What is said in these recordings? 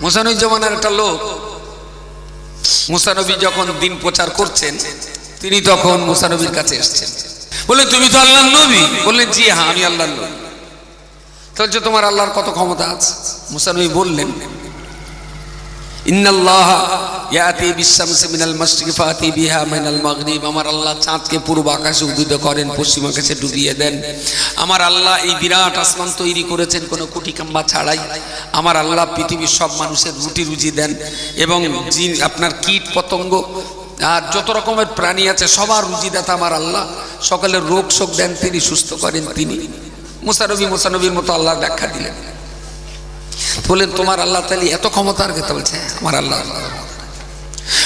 মুসানবী জমানার একটা লোক, মুসানবী যখন দিন প্রচার করছেন, তিনি তখন মুসানবীর কাছে এসছেন। বললেন, তুমি তো আল্লাহ নবী? বললেন, জি হ্যাঁ আমি আল্লাহ নবী। তাহলে তোমার আল্লাহর কত ক্ষমতা আছে? মুসানবী বললেন ইন্নাল্লাহ ইয়াতি বিশামসি মিনাল মাশরিকি ফাতি বিহা মিনাল মাগরিব। আমার আল্লাহ চাঁদকে পূর্ব আকাশে উদিত করেন, পশ্চিম আকাশে ডুবিয়ে দেন। আমার আল্লাহ এই বিরাট আসমান তৈরি করেছেন, কোনো ছাড়াই। আমার আল্লাহ পৃথিবীর সব মানুষের রুটি রুজি দেন এবং আপনার কীট পতঙ্গ আর যত রকমের প্রাণী আছে, সবার রুজিদাতা আমার আল্লাহ। সকলের রোগ শোক দেন, তিনি সুস্থ করেন তিনি। মুসানবী মতো আল্লাহর ব্যাখ্যা দিলেন। বললেন তোমার আল্লাহ তালি এত ক্ষমতার কথা বলছে আমার আল্লাহ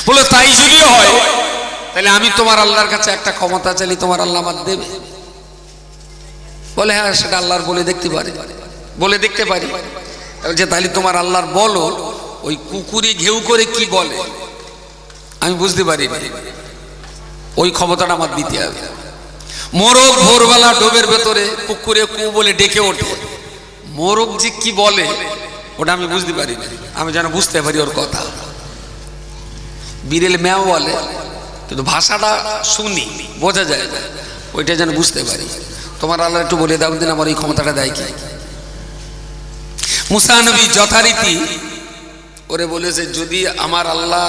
বলে তাই যদি হয় তাহলে আমি তোমার আল্লাহর কাছে একটা ক্ষমতা চাইলে তোমার আল্লাহ আমার দেবে? বলে হ্যাঁ সেটা আল্লাহর বলে দেখতে পারি। বলে দেখতে পারি। যে তাহলে তোমার আল্লাহর বলো ওই কুকুরে ঘেউ করে কি বলে? আমি বুঝতে পারি ওই ক্ষমতাটা আমার দিতে হবে। মোরগ ভোরবেলা ডোবের ভেতরে পুকুরে কু বলে ডেকে ওঠে। মোরগ যে কি বলে, ওটা আমি বুঝতে পারি না। আমি যেন বুঝতে পারি ওর কথা। বিড়েল ম্যাও বলে, কিন্তু ভাষাটা শুনি, বোঝা যায় না। ওইটা যেন বুঝতে পারি। তোমার আল্লাহ একটু বলে দাও দিন আমার এই ক্ষমতাটা দেয় কি? মুসানবী যথারীতি ওরে বলেছে, যদি আমার আল্লাহ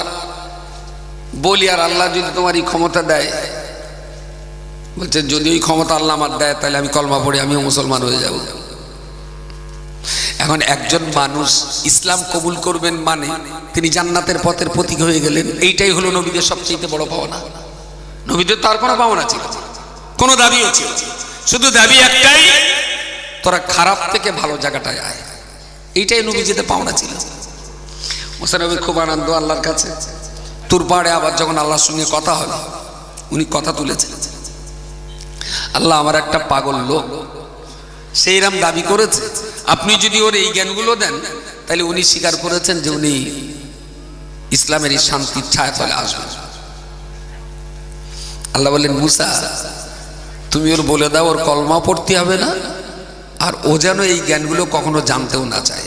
বলি আর আল্লাহ যদি তোমার এই ক্ষমতা দেয়, বলছে, যদি ওই ক্ষমতা আল্লাহ আমার দেয়, তাহলে আমি কলমা পড়ে আমিও মুসলমান হয়ে যাব। এখন একজন মানুষ ইসলাম কবুল করবেন মানে তিনি জান্নাতের পথের প্রতীক হয়ে গেলেন, এইটাই হলো নবীদের সবচেয়ে বড় পাওনা। নবীদের তার কোনো পাওনা ছিল কোনো দাবিও ছিল শুধু দাবি একটাই, তোরা খারাপ থেকে ভালো জায়গাটায় আয়। এইটাই নবীজিতে পাওনা ছিল। মোসানবী খুব আনন্দ আল্লাহর কাছে। তুর পাহাড়ে আবার যখন আল্লাহর সঙ্গে কথা হলো, উনি কথা তুলেছেন। আল্লাহ আমার একটা পাগল লোক, সেইরাম দাবি করেছে আপনি যদি ওর এই জ্ঞানগুলো দেন, তাহলে উনি স্বীকার করেছেন যে উনি ইসলামের এই শান্তির ছায়া তলে আসবেন আল্লাহ বললেন, মুসা, তুমি ওর বলে দাও, ওর কলমা পড়তে হবে না, আর ও যেন এই জ্ঞানগুলো কখনো জানতেও না চায়।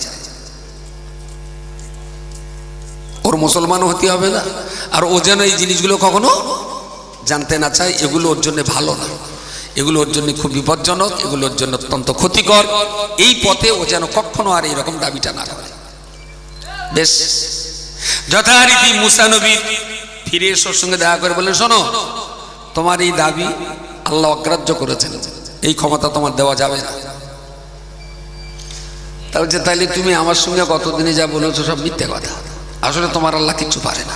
ওর মুসলমানও হতে হবে না, আর ও যেন এই জিনিসগুলো কখনো জানতে না চায়, এগুলো ওর জন্য ভালো না। এগুলো ওর জন্য খুব বিপজ্জনক এগুলো ওর জন্য অত্যন্ত ক্ষতিকর। এই পথে ও যেন কখনো আর এরকম দাবিটা না করে। বেশ। যথারীতি মুসানবী ফিরে এসোর সঙ্গে দেখা করে বললেন, শোনো, তোমার এই দাবি আল্লাহ অগ্রাহ্য করেছেন। এই ক্ষমতা তোমার দেওয়া যাবে না। তা বলছে তাইলে তুমি আমার সঙ্গে কতদিনে যা বলেছ সব মিথ্যে কথা। আসলে তোমার আল্লাহ কিচ্ছু পারে না।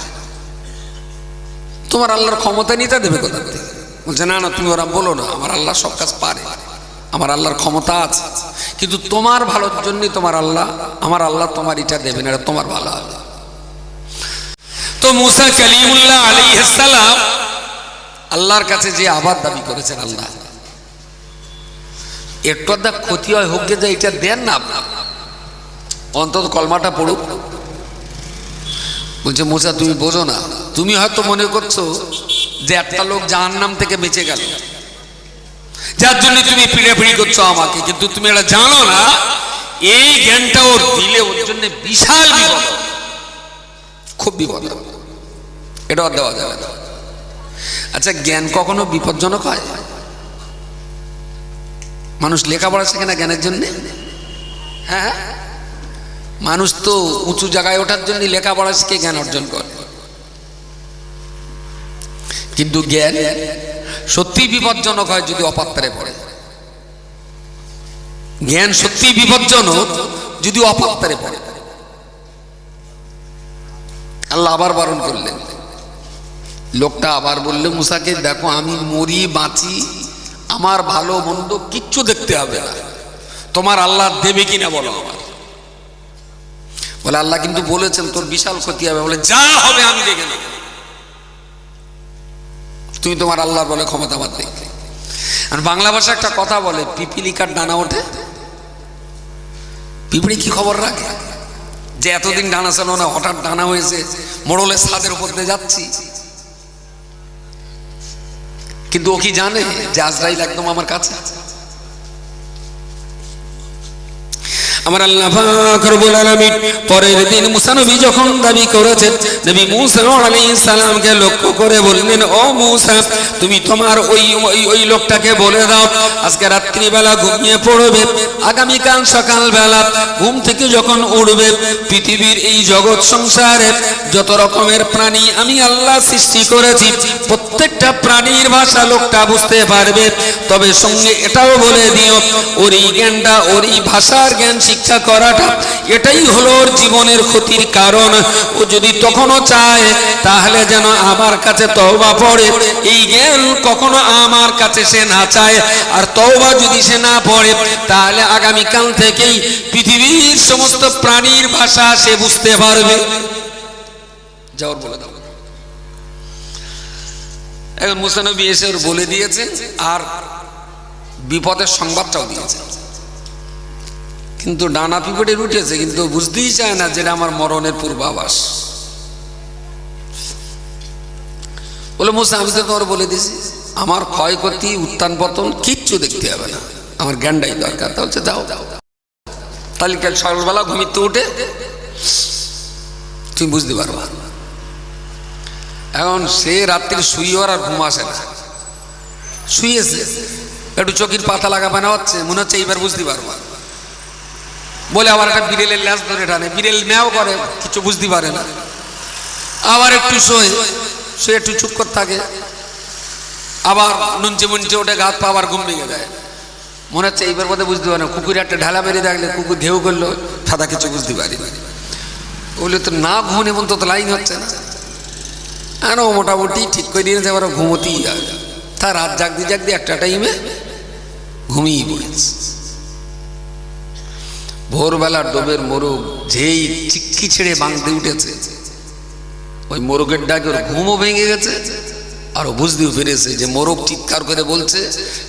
তোমার আল্লাহর ক্ষমতা নিতে দেবে কোথা থেকে? বলছে, না না, তুমি ওরা বলো না, আমার আল্লাহ সব কাজ পারে, আমার আল্লাহর ক্ষমতা আছে, কিন্তু তোমার ভালোর জন্যই তোমার আল্লাহ, আমার আল্লাহ তোমার এটা দেবে না, এটা তোমার ভালো হবে। তো মুসা কালিমুল্লাহ আলী সালাম আল্লাহর কাছে যে আবার দাবি করেছেন আল্লাহ, একটু আধা ক্ষতি হয়, হোক যে এটা দেন না আপনার অন্তত কলমাটা পড়ুক। বলছে, মোসা, তুমি বোঝো না, তুমি হয়তো মনে করছ যে একটা লোক জাহান নাম থেকে বেঁচে গেল। যার জন্য তুমি পিড়াপিড়ি করছ আমাকে, কিন্তু তুমি এটা জানো না, এই জ্ঞানটা ওর দিলে ওর জন্য বিশাল বিপদ। খুব বিপদ। এটা ওর দেওয়া যাবে আচ্ছা জ্ঞান কখনো বিপজ্জনক হয়? মানুষ লেখাপড়া শেখে না জ্ঞানের জন্যে? হ্যাঁ। মানুষ তো উঁচু জায়গায় ওঠার জন্য লেখাপড়া শিখে জ্ঞান অর্জন করে। কিন্তু জ্ঞান সত্যি বিপজ্জনক হয় যদি অপাত্রে পড়ে। জ্ঞান সত্যি বিপজ্জনক যদি অপাত্রে পড়ে। আল্লাহ আবার বারণ করলেন। লোকটা আবার বললে, মুসাকে দেখো, আমি মরি, বাঁচি, আমার ভালো, মন্দ কিচ্ছু দেখতে হবে না। তোমার আল্লাহ দেবে কিনা বলো আমার বলে, আল্লাহ কিন্তু বলেছেন, তোর বিশাল ক্ষতি হবে। বলে, যা হবে আমি দেখে নেব। তুমি তোমার আল্লাহর বলে ক্ষমতাবাদ দেখবে আর বাংলা ভাষা একটা কথা বলে, পিপিলিকার ডানা ওঠে। পিঁপড়ি কি খবর রাখে? যে এতদিন ডানা ছিল না, হঠাৎ ডানা হয়েছে মোড়লের ছাদের উপর দিয়ে যাচ্ছি। কিন্তু ও কি জানে যে আজরাইল একদম আমার কাছে? আমার আল্লাহ রব্বুল আলামিন পরের দিন মুসা যখন দাবি করেছেন, নবী মুসা আলাইহিস সালামকে লক্ষ্য করে বললেন, ও মুসা, তুমি তোমার ওই ওই ওই লোকটাকে বলে দাও, আজকে রাত্রিবেলা ঘুমিয়ে পড়বে। আগামীকাল সকালবেলা ঘুম থেকে যখন উঠবে, পৃথিবীর এই জগৎ সংসারে যত রকমের প্রাণী আমি আল্লাহ সৃষ্টি করেছি, প্রত্যেকটা প্রাণীর ভাষা লোকটা বুঝতে পারবে। তবে সঙ্গে এটাও বলে দিও ওর এই জ্ঞানটা ওর এই ভাষার জ্ঞান শিক্ষা করাটা, এটাই হলো ওর জীবনের ক্ষতির কারণ। ও যদি তখনও চায়, তাহলে যেন আমার কাছে তওবা পড়ে। এই জ্ঞান কখনো আমার কাছে সে না চায়। আর তওবা যদি সে না পড়ে, তাহলে আগামীকাল থেকেই পৃথিবীর সমস্ত প্রাণীর ভাষা সে বুঝতে পারবে। যাওয়ার বলে দাও। এখন মুসানবী এসে বলে দিয়েছে, আর বিপদের সংবাদটাও দিয়েছে। কিন্তু ডানা পিপড়ে উঠেছে কিন্তু বুঝতেই চায় না যেটা আমার মরণের পূর্বাভাস। বলে, মুসা, আমি তো তোমার বলে দিছি আমার ক্ষয়ক্ষতি উত্থান পতন কিচ্ছু দেখতে হবে না। আমার জ্ঞানটাই দরকার। তা হচ্ছে যাও যাও তাহলে কাল সকালবেলা ঘুমিতে উঠে? তুমি বুঝতে পারবা। এখন সে রাত্রি শুয়েও আর ঘুম আসে না। শুয়েছে, একটু চোখের পাতা লাগা বানা হচ্ছে, মনে হচ্ছে এইবার বুঝতে পারবা। বলে আবার একটা বিড়েলের ল্যাস ধরে টানে। বিড়েল ম্যাও করে, কিছু বুঝতে পারে না। আবার একটু শোয়, সে একটু চুপ করে থাকে। আবার নুনচে মুনচে ওঠে গাত পা আবার ঘুম ভেঙে যায়। মনে হচ্ছে এইবার বোধহয় বুঝতে পারে না। কুকুর একটা ঢালা বেরিয়ে দেখলে, কুকুর ঢেউ করল, সাদা কিছু বুঝতে পারি বলে তো না ঘুমনে মন তো লাইন হচ্ছে না। আরও মোটামুটি ঠিক করে দিয়েছে আবার ঘুমোতেই যাবে তা রাত জাগদি জাগদি একটা টাইমে ঘুমিয়ে পড়েছে ভোরবেলার ডোবের মোরগ যেই চিক্কি ছেড়ে বাঁধতে উঠেছে। ওই মোরগের ডাকে ওর ঘুমও ভেঙে গেছে আরও বুঝতেও পেরেছে যে মোরগ চিৎকার করে বলছে,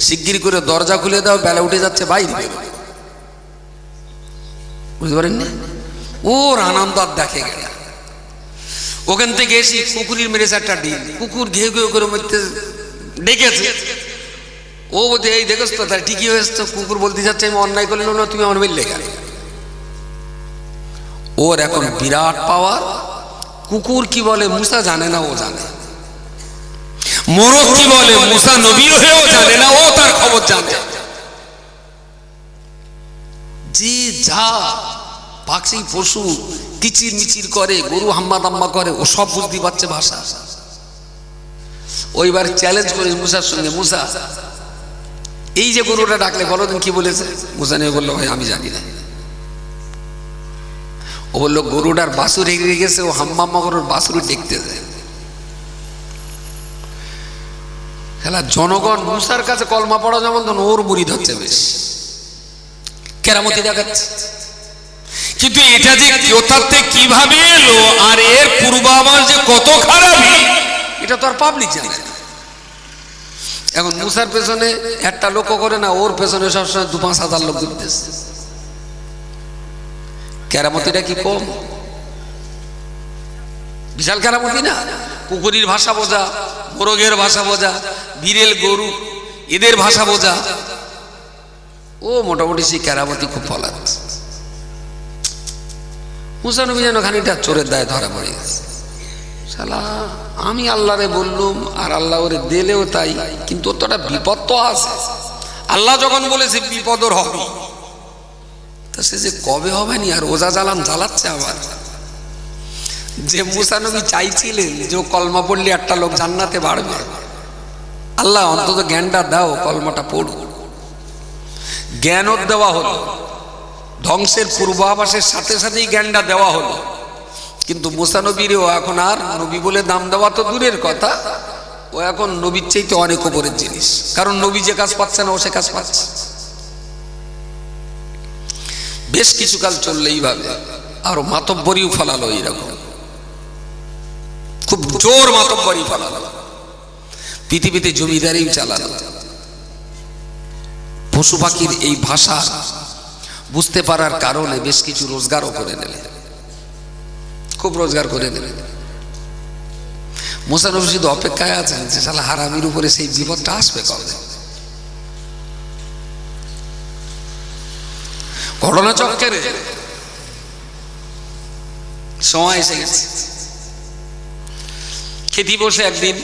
শিগগির করে দরজা খুলে দাও, বেলা উঠে যাচ্ছে, বাইরে বুঝতে পারেন না ওর আনন্দ আর দেখে গেল ওখান থেকে এসে কুকুরের মেরেছে একটা ডিম। কুকুর ঘেউ ঘেউ করে মধ্যে ডেকেছে। ও বলতে এই দেখেছ তো তার ঠিকই হয়েছে কুকুর বলতে যাচ্ছে, আমি অন্যায় করলে না তুমি আমার মিললে কেন ওর এখন বিরাট পাওয়ার। কুকুর কি বলে মুসা জানে না ও জানে। মোরগ কি বলে মুসা নবী হয়েও জানে না, ও তার খবর জানে। যে যা পাখি পশু কিচির মিচির করে, গরু হাম্মা দাম্মা করে, ও সব বুঝতে পারছে ভাষা। ওইবার চ্যালেঞ্জ করে মুসার সঙ্গে, মুসা, এই যে গরুটা ডাকলে বলো দিন কি বলেছে? মুসা নিয়ে বলল, ভাই, আমি জানি না। ও বলল গরুটার বাসুর এগিয়ে গেছে, ও হাম্মাম্মা গরুর বাসুর দেখতে যায়। খেলা, জনগণ মুসার কাছে কলমা পড়া যেমন তখন ওর মুড়ি ধরছে বেশ। কেরামতি দেখাচ্ছে। কিন্তু এটা যে কোথাতে কীভাবে এলো আর এর পূর্বাভাস যে কত খারাপ এটা তো আর পাবলিক জানে। এখন মুসার পেছনে একটা লোক করে না, ওর পেছনে সবসময় দু পাঁচ হাজার লোক ঘুরতেছে। কেরামতিটা কি কম? বিশাল কেরামতি না? কুকুরির ভাষা বোঝা, মোরগের ভাষা বোঝা, বিড়েল, গরু, এদের ভাষা বোঝা। ও, মোটামুটি সেই কেরামতি খুব ফলাচ্ছে মুসানবী যেন খানিকটা চোরের দায় ধরা পড়ে গেছে। শালা, আমি আল্লাহরে বললুম আর আল্লাহ ওরে দিলেও তাই, কিন্তু ওর তো একটা বিপদ তো আছে। আল্লাহ যখন বলেছে বিপদ ওর হবে তা সে যে কবে হবে নি? আর ওজা জ্বালান, জ্বালাচ্ছে আবার। যে মুসানবী চাইছিলেন যে কলমা পড়লে একটা লোক জান্নাতে বাড়বে। আল্লাহ, অন্তত জ্ঞানটা দাও, কলমাটা পড়ুক জ্ঞানও দেওয়া হলো। ধ্বংসের পূর্বাভাসের সাথে সাথেই জ্ঞানটা দেওয়া হলো। কিন্তু মুসানবীরও এখন আর নবী বলে দাম দেওয়া তো দূরের কথা। ও এখন নবীর চাইতে অনেক ওপরের জিনিস। কারণ নবী যে কাজ পাচ্ছে না, ও সে কাজ পাচ্ছে। বেশ কিছুকাল চললে এইভাবে আর মাতব্বরিও ফলালো এইরকম। খুব জোর মাতব্বরি ফলালো। পৃথিবীতে জমিদারিও চালালো। পশু পাখির এই ভাষা বুঝতে পারার কারণে বেশ কিছু রোজগারও করে নিলে খুব রোজগার করে নিলে মোসানবী শুধু অপেক্ষায় আছেন যে সালা হারামির উপরে সেই বিপদটা আসবে কবে? ঘটনা চক্করে সময় এসে গেছে। খেতি বসে একদিন।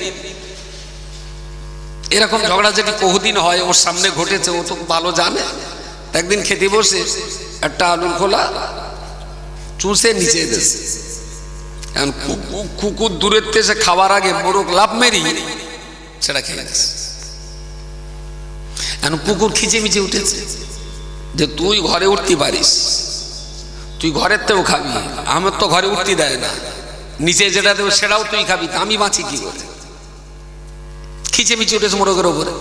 এরকম ঝগড়া যেটি বহুদিন হয়, ওর সামনে ঘটেছে, ও তো ভালো জানে। একদিন খেতে বসে একটা আলুর খোলা চুষে নিচে দিয়েছে। এখন কুকুর দূরের থেকে খাবার আগে মোরগ লাভ মেরি সেটা খেয়ে গেছে এখন কুকুর খিচে মিচে উঠেছে। যে তুই ঘরে উঠতে পারিস। তুই ঘরের তেও খাবি। আমার তো ঘরে উঠতে দেয় না। নিচে যেটা দেবো সেটাও তুই খাবি। আমি বাঁচি কি করে? খিচে মিচে উঠেছে মোরগের ওপরে।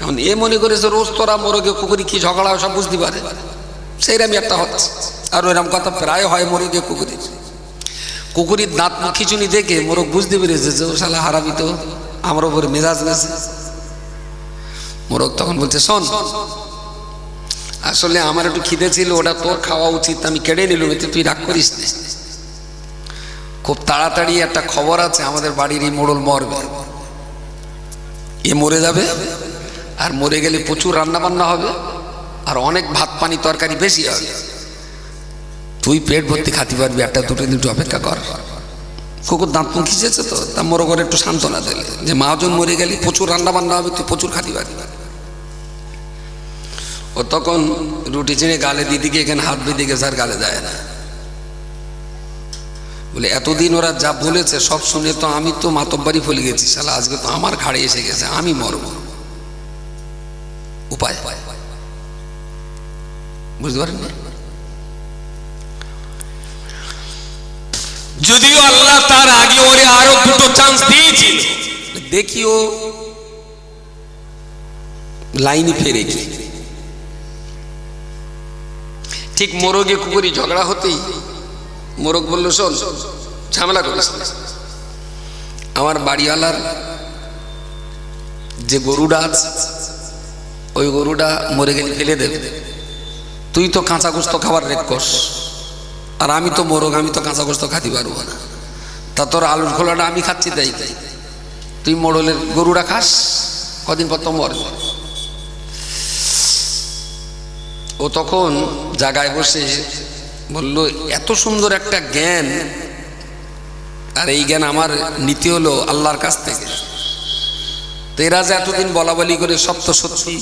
এখন এ মনে করেছে, রোজ তোরা মোরগে, কুকুরি কি ঝগড়া সব বুঝতে পারে? সেইরকমই একটা হচ্ছে। আর ওইরকম কথা প্রায় হয় মোরগে কুকুরির কুকুরির দাঁত খিচুনি দেখে মোরগ বুঝতে পেরেছে যে, ও শালা হারাবি তো। আমার ওপরে মেজাজ গেছে। মোরগ তখন বলছে, শোন আসলে আমার একটু খিদে ছিল, ওটা তোর খাওয়া উচিত, আমি কেড়ে নিলাম, এতে তুই রাগ করিস খুব তাড়াতাড়ি একটা খবর আছে, আমাদের বাড়ির এই মোড়ল মরবে এ মরে যাবে, আর মরে গেলে প্রচুর রান্না বান্না হবে, আর অনেক ভাত পানি তরকারি বেশি হবে। তুই পেট ভর্তি খাতে পারবি, একটা দুটো দুটো অপেক্ষা কর। কুকুর দাঁত মুখিয়েছে তো, তা মোর করে একটু সান্ত্বনা দিলে যে মাজন মরে গেলে প্রচুর রান্না বান্না হবে, তুই প্রচুর খাতে পারবি। ও তখন রুটি চিনে গালে দিদিকে এখানে হাত বেঁধে গেছে আর গালে যায় না। বলে এতদিন ওরা যা বলেছে সব শুনে তো আমি তো মাতব্বারি ফলে গেছি শালা আজকে তো আমার ঘাড়ে এসে গেছে আমি মরব। উপায়। বুঝতে পারেন যদিও আল্লাহ তার আগে ওরে আরও দুটো চান্স দিয়েছিল। দেখিও লাইনে ফেরে কি ঠিক মোরগে কুকুরি ঝগড়া হতেই মোরগ বলল, শোন, ঝামেলা করিস। আমার বাড়িওয়ালার যে গরুটা আছে, ওই গরুটা মরে গেলে ফেলে দেবে। তুই তো কাঁচা গোস্ত খাবার রেট করস আর আমি তো মোরগ, আমি তো কাঁচা গোস্ত খাতে পারব না। তা তোর আলুর খোলাটা আমি খাচ্ছি তাই তাই তুই মোড়লের গরুটা খাস, কদিন পর তো মরবে। ও তখন জায়গায় বসে বলল, এত সুন্দর একটা জ্ঞান। আর এই জ্ঞান আমার নীতি হলো আল্লাহর কাছ থেকে। তো এরা যে এতদিন বলা বলি করে সব তো সত্যি,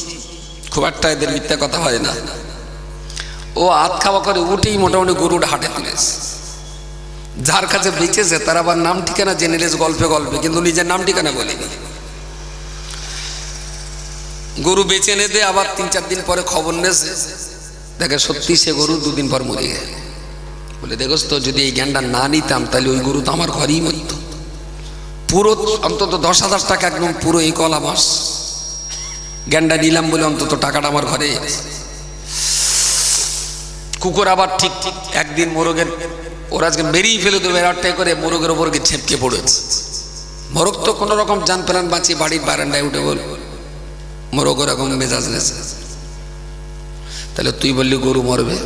খুব একটা এদের মিথ্যা কথা হয় না। ও আত খাওয়া করে উঠেই মোটামুটি গরুটা হাটে তুলেছে যার কাছে বেঁচেছে, তার আবার নাম ঠিকানা জেনে নিয়েছে, গল্পে গল্পে, কিন্তু নিজের নাম ঠিকানা বলেনি গরু বেঁচে দিয়ে আবার তিন চার দিন পরে খবর নেছে। দেখে সত্যি সে গরু দুদিন পর মরে গেছে বলে, দেখোস তো, যদি এই জ্ঞানটা না নিতাম, তাহলে ওই গরু তো আমার ঘরেই মরত। পুরো অন্তত দশ হাজার টাকা একদম পুরো এই কলা মাস জ্ঞানটা নিলাম বলে অন্তত টাকাটা আমার ঘরে কুকুর আবার ঠিক ঠিক একদিন মোরগের, ওরা আজকে বেরিয়ে ফেলে দেবে আটটাই করে মোরগের ওপর গিয়ে ছেপকে পড়েছে। মোরগ তো কোনো রকম প্রাণ বাঁচিয়ে বাড়ির বারান্দায় উঠে বল, মোরগ ওরকম মেজাজ নেছে তাহলে তুই বললি গরু মরবে।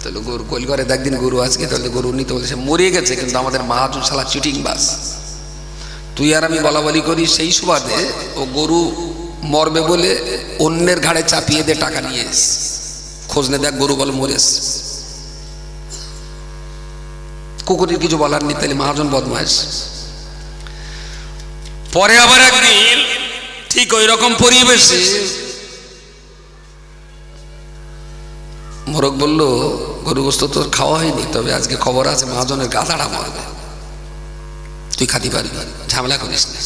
তাহলে গরু কল করে একদিন গরু আজকে তাহলে গরু নিতে বলছে মরে গেছে, কিন্তু আমাদের মহাজন শালা চিটিং বাস। তুই আর আমি বলা বলি করি সেই সুবাদে ও গরু মরবে বলে অন্যের ঘাড়ে চাপিয়ে দে টাকা নিয়ে এস। খোঁজ নে দেখ গরু বল মরেস কুকুরের কিছু বলার নেই, তাহলে মহাজন বদমাস। পরে আবার একদিন ঠিক ওই রকম পরিবেশে মোরগ বলল গরু গোস্ত তোর খাওয়া হয়নি, তবে আজকে খবর আছে, মহাজনের গাধাটা মরবে। তুই খাতি পারবি, ঝামেলা করিস না।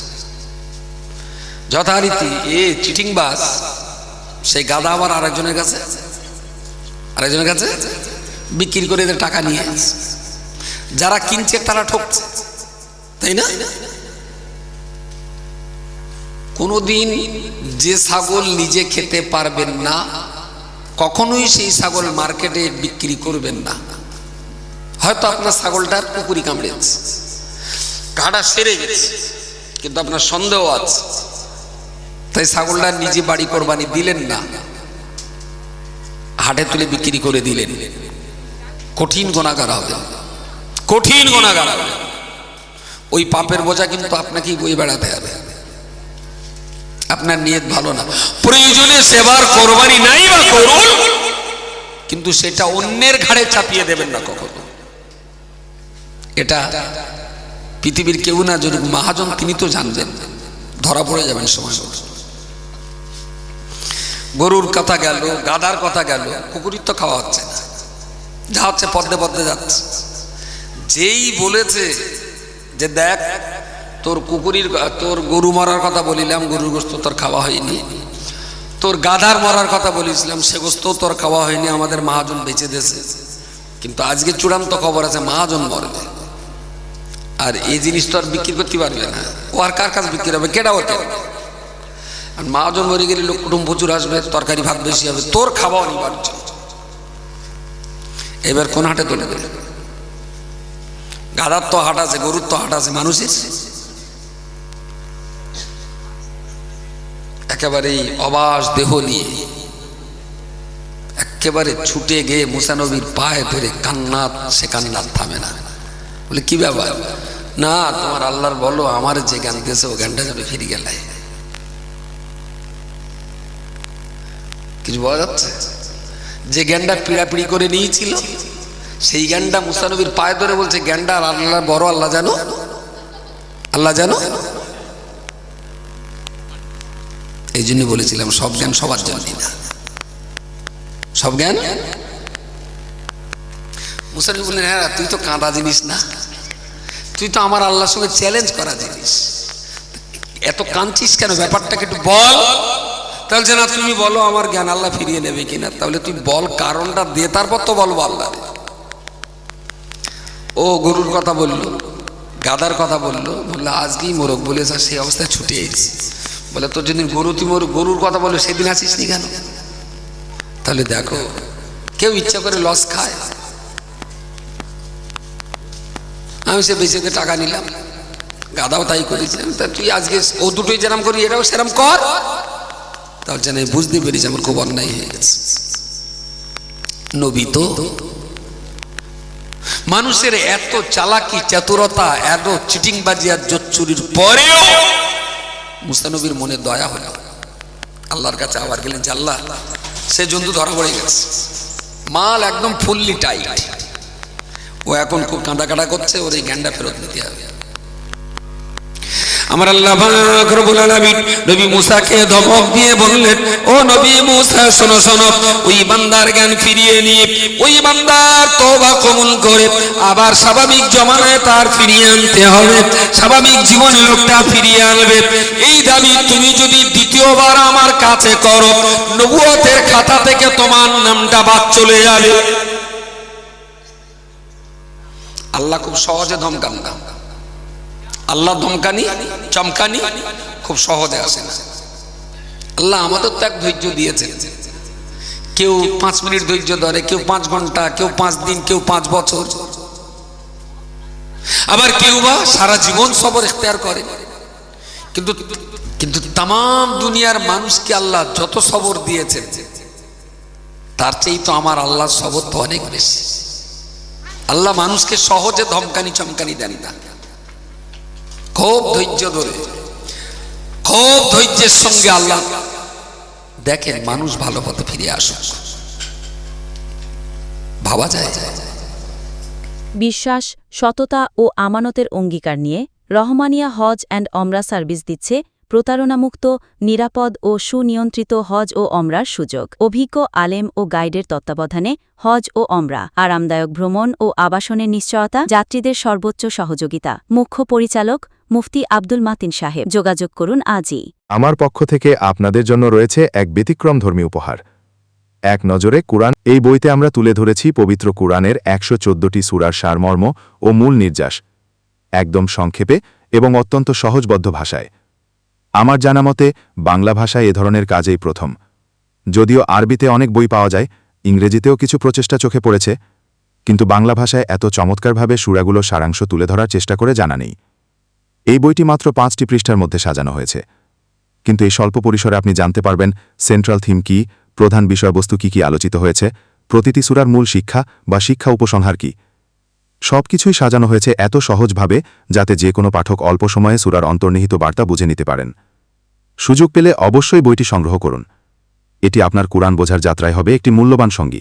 যথারীতি এ চিটিং বাস সেই গাদা আবার আরেকজনের কাছে আরেকজনের কাছে বিক্রি করে এদের টাকা নিয়ে। যারা কিনছে, তারা ঠকছে, তাই না? কোনোদিন যে ছাগল নিজে খেতে পারবেন না কখনোই সেই ছাগল মার্কেটে বিক্রি করবেন না। হয়তো আপনার ছাগলটার কুকুরি কামড়েছে কাটা সেরে গেছে, কিন্তু আপনার সন্দেহ আছে। তাই ছাগলটা নিজে বাড়ি কোরবানি দিলেন না, হাটে তুলে বিক্রি করে দিলেন। কঠিন গোনাগার হবে। কঠিন গোনাগার হবে। ওই পাপের বোঝা কিন্তু আপনাকেই বই বেড়াতে হবে। আপনার নিয়ত ভালো না। প্রয়োজনে সেবার কোরবানি নাই বা করুন, কিন্তু সেটা অন্যের ঘাড়ে চাপিয়ে দেবেন না কখনো। এটা পৃথিবীর কেউ না, যদি মহাজন, তিনি তো জানবেন। ধরা পড়ে যাবেন সময়। গরুর কথা গেল, গাদার কথা গেল কুকুরির তো খাওয়া হচ্ছে না। যা হচ্ছে পদ্মে পদ্মে যাচ্ছে। যেই বলেছে যে দেখ তোর কুকুরির তোর গরু মরার কথা বলিলাম, গরুর গোস্ত তোর খাওয়া হয়নি। তোর গাধার মরার কথা বলেছিলাম, সে গোস্ত তোর খাওয়া হয়নি, আমাদের মহাজন বেঁচে দিয়েছে কিন্তু আজকে চূড়ান্ত খবর আছে, মহাজন মরবে। আর এই জিনিস তো আর বিক্রি করতে পারবে না। ও আর কার কাছে বিক্রি হবে? কেটা ওকে? আর মহাজন মরে গেলে লোক কুটুম প্রচুর আসবে, তরকারি ভাত বেশি হবে, তোর খাওয়া অনিবার্য। এবার কোন হাটে তুলে দেবে? গাধার তো হাট আছে, গরুর তো হাট আছে, মানুষের। একেবারে এই অবাস দেহ নিয়ে। একেবারে ছুটে গিয়ে মুসানবীর পায়ে ধরে কান্নাত সে কান্নাত থামে না। বলে, কি ব্যাপার? না, তোমার আল্লাহর বলো, আমার যে জ্ঞান দিয়েছে, ও জ্ঞানটা যাবে ফিরে গেলে। কিছু বলা যাচ্ছে? যে জ্ঞানটা পিড়াপিড়ি করে নিয়েছিল, সেই জ্ঞানটা মুসানবীর পায়ে ধরে বলছে, জ্ঞানটা আল্লাহ বড় আল্লাহ জানো? আল্লাহ জানো? এই জন্য বলেছিলাম, সব জ্ঞান সবার জন্যই না সব জ্ঞান? মুসানবী বললেন হ্যাঁ তুই তো কাঁদা জিনিস না। তুই তো আমার আল্লাহর সঙ্গে চ্যালেঞ্জ করা জিনিস। এত কাঁদছিস কেন? ব্যাপারটাকে একটু বল। তাহলে যে না তুমি বলো আমার জ্ঞান আল্লাহ ফিরিয়ে নেবে কিনা? তাহলে তুই বল, কারণটা দে, তারপর তো বলব আল্লাহ ও গরুর কথা বলল, গাদার কথা বলল বলল, আজকেই মোরগ বলে স্যার সেই অবস্থায় ছুটে এসেছি। বলে, তোর যেদিন গরু, তুই মোর গরুর কথা বলল সেদিন আসিস নি কেন? তাহলে দেখো, কেউ ইচ্ছা করে লস খায়। আমি সে বেঁচে টাকা নিলাম, গাদাও তাই করেছিলাম। তা তুই আজকে ও দুটোই যেরাম করি এটাও সেরাম কর। তার জন্য আমি বুঝতে পেরেছি, আমার খুব অন্যায় হয়ে গেছে। নবী তো মানুষের এত চালাকি, চাতুরতা, এত চিটিংবাজি আর জোচ্চুরির পরেও মুস্তানবীর মনে দয়া হলো। আল্লাহর কাছে আবার গেলেন যে আল্লাহ, সে জন্তু ধরা পড়ে গেছে। মাল একদম ফুললি টাইট ও এখন খুব কাঁদা কাটা করছে, ওর এই জ্ঞানটা ফেরত নিতে হবে। আমার আল্লাহ নবী মুসাকে ধমক দিয়ে বললেন, ও নবী মুসা, শোনো শোনো, ওই বান্দার জ্ঞান ফিরিয়ে নিয়ে, ওই বান্দার তওবা কবুল করে, আবার স্বাভাবিক জমানায় তার ফিরিয়ে আনতে হবে, স্বাভাবিক জীবনে লোকটা ফিরিয়ে আনবে। এই দাবি তুমি যদি দ্বিতীয়বার আমার কাছে করো, নবুয়তের খাতা থেকে তোমার নামটা বাদ চলে যাবে। আল্লাহ খুব সহজে ধমকান না আল্লাহ ধমকানি, চমকানি খুব সহজে আসে না। আল্লাহ আমাদের তো এক ধৈর্য দিয়েছেন। কেউ পাঁচ মিনিট ধৈর্য ধরে, কেউ পাঁচ ঘণ্টা, কেউ পাঁচ দিন, কেউ পাঁচ বছর। আবার কেউ বা সারা জীবন সবর এখতিয়ার করে। কিন্তু কিন্তু তাম দুনিয়ার মানুষকে আল্লাহ যত সবর দিয়েছেন, তার চেয়ে তো আমার আল্লাহর সবর তো অনেক বেশি। আল্লাহ মানুষকে সহজে ধমকানি, চমকানি দেন না। খুব ধৈর্য ধরে, খুব ধৈর্যের সঙ্গে আল্লাহ দেখেন মানুষ ভালো পথে ফিরে আসুক। ভাবা যায়। বিশ্বাস, সততা ও আমানতের অঙ্গীকার নিয়ে রহমানিয়া হজ অ্যান্ড অমরা সার্ভিস দিচ্ছে প্রতারণামুক্ত, নিরাপদ ও সুনিয়ন্ত্রিত হজ ও অমরার সুযোগ। অভিজ্ঞ, আলেম ও গাইডের তত্ত্বাবধানে হজ ও অমরা, আরামদায়ক ভ্রমণ ও আবাসনের নিশ্চয়তা, যাত্রীদের সর্বোচ্চ সহযোগিতা। মুখ্য পরিচালক মুফতি আব্দুল মাতিন সাহেব। যোগাযোগ করুন আজই। আমার পক্ষ থেকে আপনাদের জন্য রয়েছে এক ব্যতিক্রম ধর্মী উপহার। এক নজরে কুরআন এই বইতে আমরা তুলে ধরেছি পবিত্র কুরআনের একশো চোদ্দটি সুরার সারমর্ম ও মূল নির্যাস। একদম সংক্ষেপে এবং অত্যন্ত সহজবদ্ধ ভাষায়। আমার জানা মতে, বাংলা ভাষায় এ ধরনের কাজেই প্রথম। যদিও আরবিতে অনেক বই পাওয়া যায়, ইংরেজিতেও কিছু প্রচেষ্টা চোখে পড়েছে, কিন্তু বাংলা ভাষায় এত চমৎকারভাবে সুরাগুলো সারাংশ তুলে ধরার চেষ্টা করে জানা নেই। এই বইটি মাত্র পাঁচটি পৃষ্ঠার মধ্যে সাজানো হয়েছে। কিন্তু এই স্বল্প পরিসরে আপনি জানতে পারবেন সেন্ট্রাল থিম কি, প্রধান বিষয়বস্তু কি কি আলোচিত হয়েছে, প্রতিটি সুরার মূল শিক্ষা বা শিক্ষা উপসংহার কি। সবকিছুই সাজানো হয়েছে এত সহজভাবে যাতে যে কোনো পাঠক অল্প সময়ে সুরার অন্তর্নিহিত বার্তা বুঝে নিতে পারেন। সুযোগ পেলে অবশ্যই বইটি সংগ্রহ করুন। এটি আপনার কোরআন বোঝার যাত্রায় হবে একটি মূল্যবান সঙ্গী।